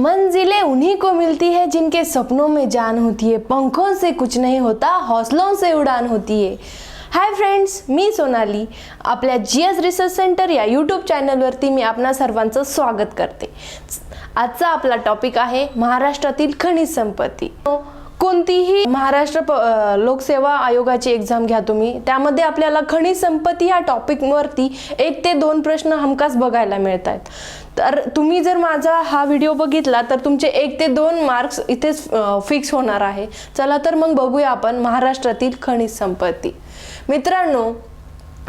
मंजिलें उन्हीं को मिलती है जिनके सपनों में जान होती है। पंखों से कुछ नहीं होता हौसलों से उडान होती है। हाय फ्रेंड्स मी सोनाली आपल्या जी एस रिसर्च सेंटर या यूट्यूब चॅनलवरती मी आपणा सर्वांचं स्वागत करते. आजचा आपला टॉपिक आहे महाराष्ट्रातील खनिज संपत्ती. कोणतीही महाराष्ट्र प- लोकसेवा आयोगाची एक्झाम घ्या तुम्ही. त्यामध्ये आपल्याला खनिज संपत्ती या टॉपिकवरती एक ते दोन प्रश्न हमखास बघायला मिळत आहेत तर तुम्ही जर माझा हा व्हिडिओ बघितला तर तुमचे एक ते दोन मार्क्स इथेच फिक्स होणार आहे. चला तर मग बघूया आपण महाराष्ट्रातील खनिज संपत्ती. मित्रांनो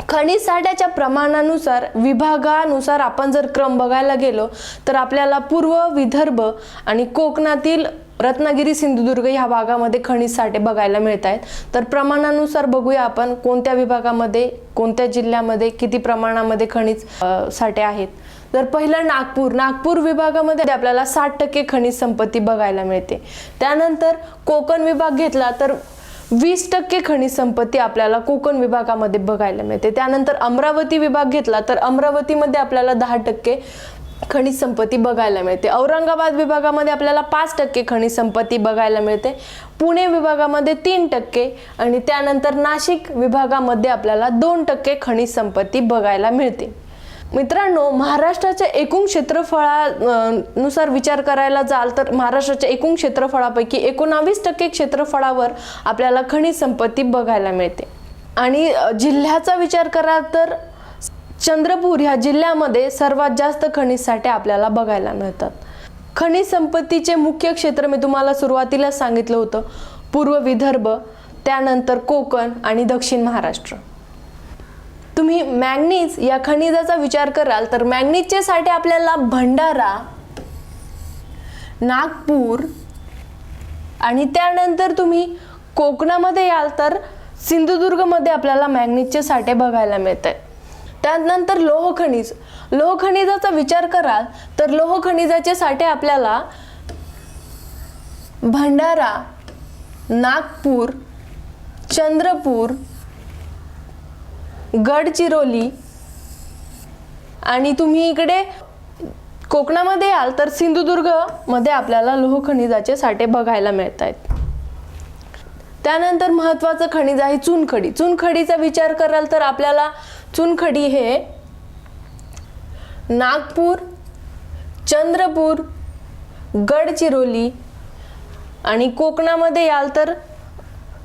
खनिज साठ्याच्या प्रमाणानुसार विभागानुसार आपण जर क्रम बघायला गेलो तर आपल्याला पूर्व विदर्भ आणि कोकणातील रत्नागिरी सिंधुदुर्ग ह्या भागामध्ये खनिज साठे बघायला मिळत आहेत तर प्रमाणानुसार बघूया आपण कोणत्या विभागामध्ये कोणत्या जिल्ह्यामध्ये किती प्रमाणामध्ये खनिज साठे आहेत. तर पहिलं नागपूर. नागपूर विभागामध्ये आपल्याला साठ टक्के खनिज संपत्ती बघायला मिळते. त्यानंतर कोकण विभाग घेतला तर वीस टक्के खनिज संपत्ती आपल्याला कोकण विभागामध्ये बघायला मिळते. त्यानंतर अमरावती विभाग घेतला तर अमरावतीमध्ये आपल्याला दहा टक्के खनिज संपत्ती बघायला मिळते. औरंगाबाद विभागामध्ये आपल्याला पाच टक्के खनिज संपत्ती बघायला मिळते. पुणे विभागामध्ये तीन टक्के आणि त्यानंतर नाशिक विभागामध्ये आपल्याला दोन टक्के खनिज संपत्ती बघायला मिळते. मित्रांनो महाराष्ट्राच्या एकूण क्षेत्रफळा नुसार विचार करायला जाल तर महाराष्ट्राच्या एकूण क्षेत्रफळापैकी एकोणावीस टक्के क्षेत्रफळावर आपल्याला खनिज संपत्ती बघायला मिळते. आणि जिल्ह्याचा विचार करा तर चंद्रपूर ह्या जिल्ह्यामध्ये सर्वात जास्त खनिज साठे आपल्याला बघायला मिळतात. खनिज संपत्तीचे मुख्य क्षेत्र मी तुम्हाला सुरुवातीला सांगितलं होतं. पूर्व विदर्भ त्यानंतर कोकण आणि दक्षिण महाराष्ट्र. तुम्ही मॅग्नीज या खनिजाचा विचार कराल तर मॅग्नीजचे साठे आपल्याला भंडारा नागपूर आणि त्यानंतर तुम्ही कोकणामध्ये याल तर सिंधुदुर्गमध्ये आपल्याला मॅग्नीजचे साठे बघायला मिळत आहेत त्यानंतर लोह खनिज लोह विचार कराल तर लोहखनिजाचे साठे आपल्याला भंडारा नागपूर चंद्रपूर गडचिरोली आणि तुम्ही इकडे कोकणामध्ये याल तर सिंधुदुर्गमध्ये आपल्याला लोह खनिजाचे साठे बघायला मिळत आहेत त्यानंतर महत्त्वाचं खनिज आहे चुनखडी. चुनखडीचा विचार कराल तर आपल्याला चुनखडी हे नागपूर चंद्रपूर गडचिरोली आणि कोकणामध्ये याल तर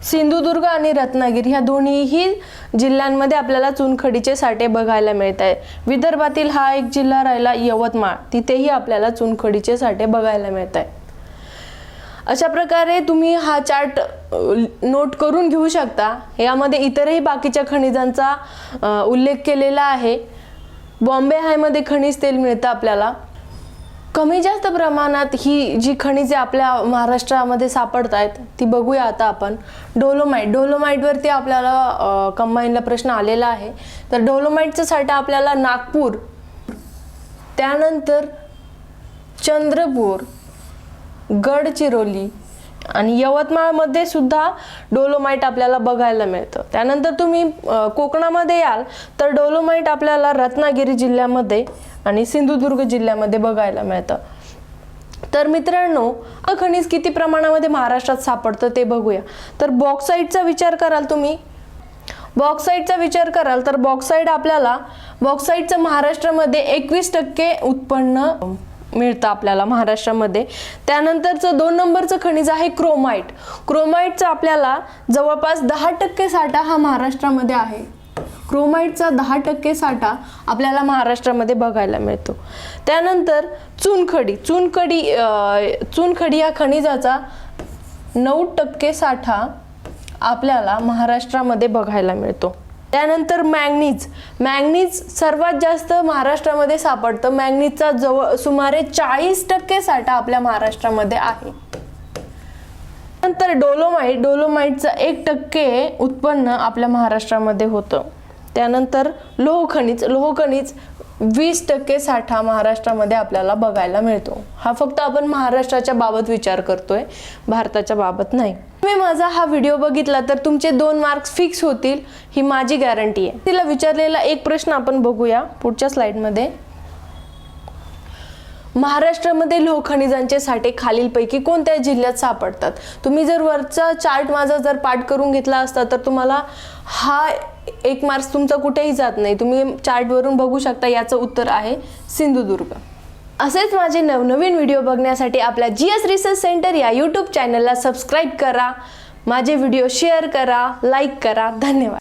सिंधुदुर्ग आणि रत्नागिरी ह्या दोन्हीही जिल्ह्यांमध्ये आपल्याला चुनखडीचे साठे बघायला मिळत आहे विदर्भातील हा एक जिल्हा राहिला यवतमाळ. तिथेही आपल्याला चुनखडीचे साठे बघायला मिळत आहे अशा प्रकारे तुम्ही हा चार्ट नोट करून घेऊ शकता. यामध्ये इतरही बाकीच्या खनिजांचा उल्लेख केलेला आहे. बॉम्बे हायमध्ये खनिज तेल मिळतं आपल्याला. कमी जास्त प्रमाणात ही जी खनिजे आपल्या महाराष्ट्रामध्ये सापडत आहेत ती बघूया आता आपण. डोलोमाईट डोलोमाईटवरती आपल्याला कंबाईनला प्रश्न आलेला आहे. तर डोलोमाईटचा साठा आपल्याला नागपूर त्यानंतर चंद्रपूर गडचिरोली. आणि यवतमाळमध्ये सुद्धा डोलोमाईट आपल्याला बघायला मिळतं. त्यानंतर तुम्ही कोकणामध्ये याल तर डोलोमाईट आपल्याला रत्नागिरी जिल्ह्यामध्ये आणि सिंधुदुर्ग जिल्ह्यामध्ये बघायला मिळतं. तर मित्रांनो खनिज किती प्रमाणामध्ये महाराष्ट्रात सापडतं ते बघूया. तर बॉक्साईटचा विचार कराल तुम्ही. बॉक्साईटचा विचार कराल तर बॉक्साईट आपल्याला बॉक्साईटचं महाराष्ट्रामध्ये एकवीस टक्के उत्पन्न मिळतं आपल्याला महाराष्ट्रामध्ये. त्यानंतरचं दोन नंबरचं खनिज आहे क्रोमाइट. क्रोमाईटचं आपल्याला जवळपास दहा टक्के साठा हा महाराष्ट्रामध्ये आहे. क्रोमाइटचा दहा टक्के साठा आपल्याला महाराष्ट्रामध्ये बघायला मिळतो. त्यानंतर चुनखडी. चुनखडी चुनखडी या खनिजाचा नऊ टक्के साठा आपल्याला महाराष्ट्रामध्ये बघायला मिळतो. त्यानंतर मॅंगनीज. मॅंगनीज सर्वात जास्त महाराष्ट्रामध्ये सापडतं. मॅंगनीजचा जवळ सुमारे चाळीस टक्के साठा आपल्या महाराष्ट्रामध्ये आहे. नंतर डोलोमाईट डोलोमाईटचं एक टक्के उत्पन्न आपल्या महाराष्ट्रामध्ये होतं. त्यानंतर लोह खनिज. लोह खनिज वीस टक्के साठा महाराष्ट्रामध्ये आपल्याला बघायला मिळतो. हा फक्त आपण महाराष्ट्राच्या बाबत विचार करतोय भारताच्या बाबत नाही. तुम्ही माझा हा व्हिडिओ बघितला तर तुमचे दोन मार्क्स फिक्स होतील ही माझी गॅरंटी आहे. तिला विचारलेला एक प्रश्न आपण बघूया पुढच्या स्लाइडमध्ये. महाराष्ट्रामध्ये लोहखनिजांचे साठे खालीलपैकी कोणत्या जिल्ह्यात सापडतात? तुम्ही जर वरचा चार्ट माझा जर पाठ करून घेतला असता तर तुम्हाला हा एक मार्क्स तुमचा कुठेही जात नाही. तुम्ही चार्टवरून बघू शकता याचं उत्तर आहे सिंधुदुर्ग. असेच माझे नवनवीन व्हिडिओ बघण्यासाठी आपल्या जी एस रिसर्च सेंटर या यूट्यूब चॅनलला सबस्क्राईब करा. माझे व्हिडिओ शेअर करा लाईक करा. धन्यवाद.